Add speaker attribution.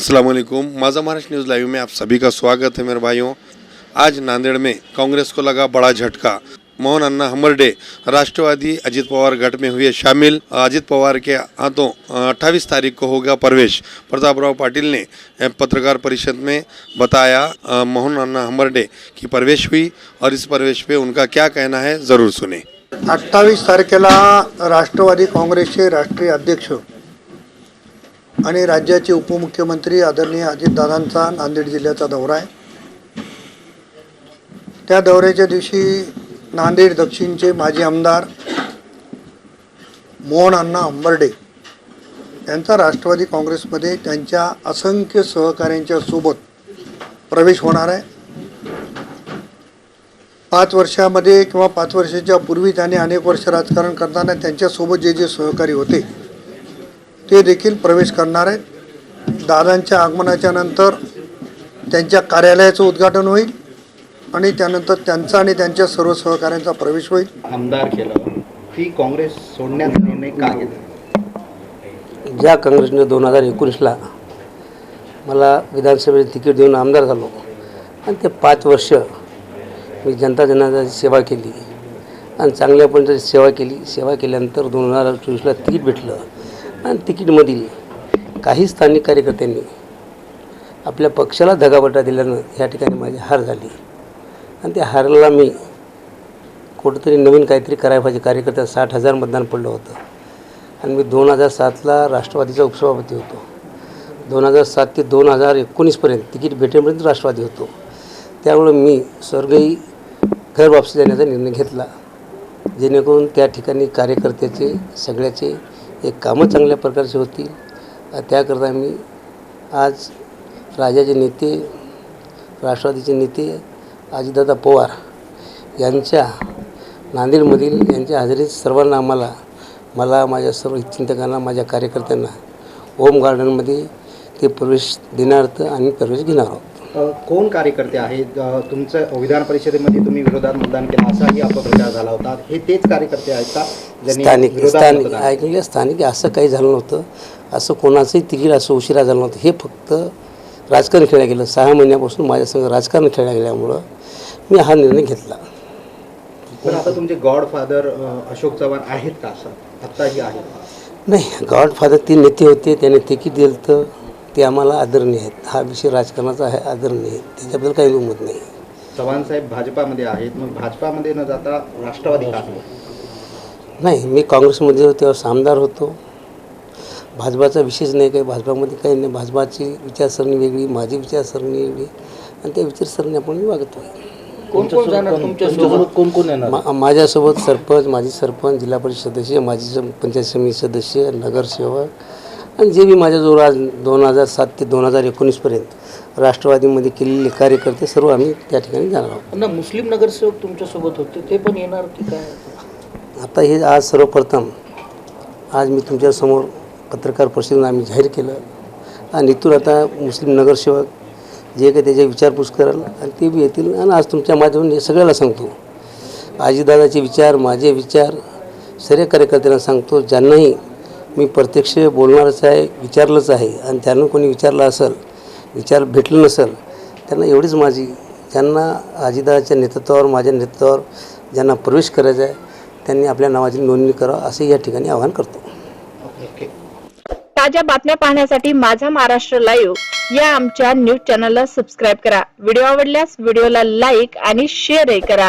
Speaker 1: अस्सलाम वालेकुम माझा महाराष्ट्र न्यूज़ लाइव में आप सभी का स्वागत है मेरे भाइयों। आज नांदेड़ में कांग्रेस को लगा बड़ा झटका। मोहन अन्ना हमरडे राष्ट्रवादी अजित पवार गठ में हुए शामिल। अजित पवार के हाथों अट्ठाईस तारीख को होगा प्रवेश। प्रतापराव पाटिल ने पत्रकार परिषद में बताया मोहन अन्ना हमरडे की प्रवेश हुई और इस प्रवेश पे उनका क्या कहना है, ज़रूर सुने।
Speaker 2: अठ्ठावीस तारखेला राष्ट्रवादी काँग्रेसचे राष्ट्रीय अध्यक्ष आणि राज्याचे उपमुख्यमंत्री आदरणीय अजितदादांचा नांदेड जिल्ह्याचा दौरा आहे. त्या दौऱ्याच्या दिवशी नांदेड दक्षिणचे माजी आमदार मोहन अण्णा अंबर्डे यांचा राष्ट्रवादी काँग्रेसमध्ये त्यांच्या असंख्य सहकाऱ्यांच्या सोबत प्रवेश होणार आहे. पाच वर्षामध्ये किंवा पाच वर्षाच्या पूर्वी त्याने अनेक वर्ष राजकारण करताना त्यांच्यासोबत जे जे सहकारी होते ते देखील प्रवेश करणार आहेत. दादांच्या आगमनाच्या नंतर त्यांच्या कार्यालयाचं उद्घाटन होईल आणि त्यानंतर त्यांचा आणि त्यांच्या सर्व सहकाऱ्यांचा प्रवेश होईल.
Speaker 3: आमदार केलं. ती काँग्रेस सोडण्याचा निर्णय का घेतला?
Speaker 4: ज्या काँग्रेसने दोन हजार एकोणीसला मला विधानसभेचे तिकीट देऊन आमदार झालो आणि ते पाच वर्ष मी जनता जनार्दनाची सेवा केली आणि चांगल्या पण सेवा केली. सेवा केल्यानंतर दोन हजार चोवीसला तिकीट भेटलं. आणि तिकीटमधील काही स्थानिक कार्यकर्त्यांनी आपल्या पक्षाला धगाबटा दिल्यानं या ठिकाणी माझी हार झाली. आणि त्या हारला मी कुठंतरी नवीन काहीतरी करायला पाहिजे कार्यकर्त्या साठ हजार मतदान पडलं होतं. आणि मी दोन हजार सातला राष्ट्रवादीचा उपसभापती होतो. दोन हजार सात ते दोन हजार एकोणीसपर्यंत तिकीट भेटेपर्यंत राष्ट्रवादी होतो. त्यामुळे मी स्वर्गही घर वापसी देण्याचा निर्णय घेतला. जेणेकरून त्या ठिकाणी कार्यकर्त्याचे सगळ्याचे एक कामं चांगल्या प्रकारचे होतील त्याकरता मी आज राजाचे नेते राष्ट्रवादीचे नेते अजितदादा पवार यांच्या नांदेडमधील यांच्या हजेरीत सर्वांना आम्हाला मला माझ्या सर्व चिंतकांना माझ्या कार्यकर्त्यांना होम गार्डनमध्ये ते प्रवेश देण्यार्थ आम्ही प्रवेश घेणार आहोत
Speaker 3: कोण कार्यकर्ते आहेत? तुमचं विधान परिषदेमध्ये तुम्ही विरोधात मतदान केलं असाही अपप्रचार झाला होता. हे तेच कार्यकर्ते आहेत का?
Speaker 4: स्थानिक स्थानिक
Speaker 3: मतदान-
Speaker 4: ऐकले स्थानिक असं काही झालं नव्हतं. असं कोणाचंही तिकीट असं उशिरा झालं नव्हतं. हे फक्त राजकारण खेळलं गेलं. सहा महिन्यापासून माझ्यासंग राजकारण खेळलं गेल्यामुळं मी हा निर्णय घेतला.
Speaker 3: पण आता तुमचे गॉडफादर अशोक चव्हाण आहेत का असं? आत्ताही आहेत
Speaker 4: नाही गॉडफादर ते नेते होते. त्याने तिकीट दिलं तर ते आम्हाला आदरणीय आहेत. हा विषय राजकारणाचा आहे आदरणीय आहे त्याच्याबद्दल काही दुमत नाही.
Speaker 3: चव्हाण साहेब भाजपामध्ये आहेत. मग भाजपामध्ये न जाता राष्ट्रवादी का? आहे?
Speaker 4: नाही मी काँग्रेसमध्ये होतो तेव्हा आमदार होतो. भाजपाचा विशेष नाही काही. भाजपामध्ये काही नाही. भाजपाची विचारसरणी वेगळी माझी विचारसरणी वेगळी. आणि त्या विचारसरणी आपण मी वागतो
Speaker 5: कोण कोण जाणार? तुमच्यासोबत कोण कोण येणार?
Speaker 4: मा माझ्यासोबत सरपंच माजी सरपंच जिल्हा परिषद सदस्य माजी सम- पंचायत समिती सदस्य नगरसेवक आणि जे मी माझ्याजवळ आज दोन हजार सात ते दोन हजार एकोणीसपर्यंत राष्ट्रवादीमध्ये केलेले कार्यकर्ते सर्व आम्ही त्या ठिकाणी जाणार आहोत.
Speaker 5: ना मुस्लिम नगरसेवक तुमच्यासोबत होते ते पण येणार की काय?
Speaker 4: आता हे आज सर्वप्रथम आज मी तुमच्यासमोर पत्रकार परिषदेनं आम्ही जाहीर केलं आणि इथून आता मुस्लिम नगरसेवक जे काही त्याची विचारपूस कराल आणि ते बी येतील. आणि आज तुमच्या माध्यमातून हे सगळ्याला सांगतो. आजीदादाचे विचार माझे विचार सर्व कार्यकर्त्यांना सांगतो ज्यांनाही मी प्रत्यक्ष बोलणारच आहे विचारलंच आहे. आणि त्यांना कोणी विचारलं असेल विचार भेटलं नसेल त्यांना एवढीच माझी ज्यांना आजीदादाच्या नेतृत्वावर माझ्या नेतृत्वावर ज्यांना प्रवेश करायचा आहे त्यांनी आपल्या नावाची नोंदणी करावं असे या ठिकाणी आवाहन करतो.
Speaker 3: ओके.
Speaker 6: ताज्या बातम्या पाहण्यासाठी माझा महाराष्ट्र लाईव्ह या आमच्या न्यूज चॅनलला सबस्क्राईब करा. व्हिडिओ आवडल्यास व्हिडिओला लाईक आणि शेअरही करा.